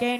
que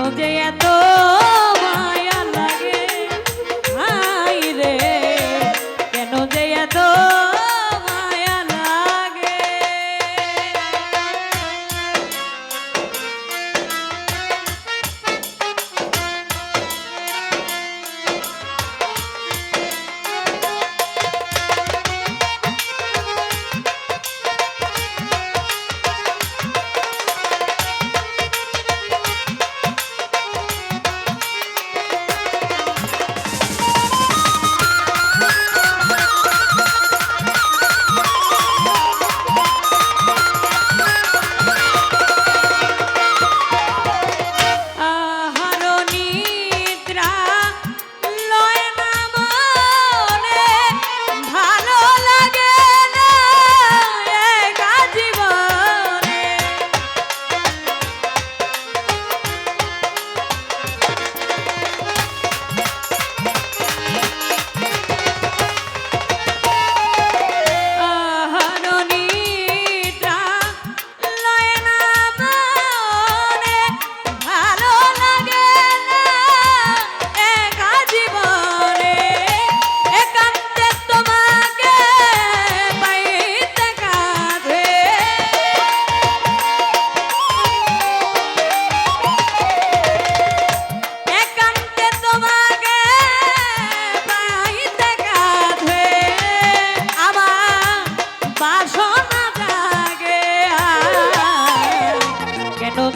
all Okay, I thought.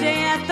যে এত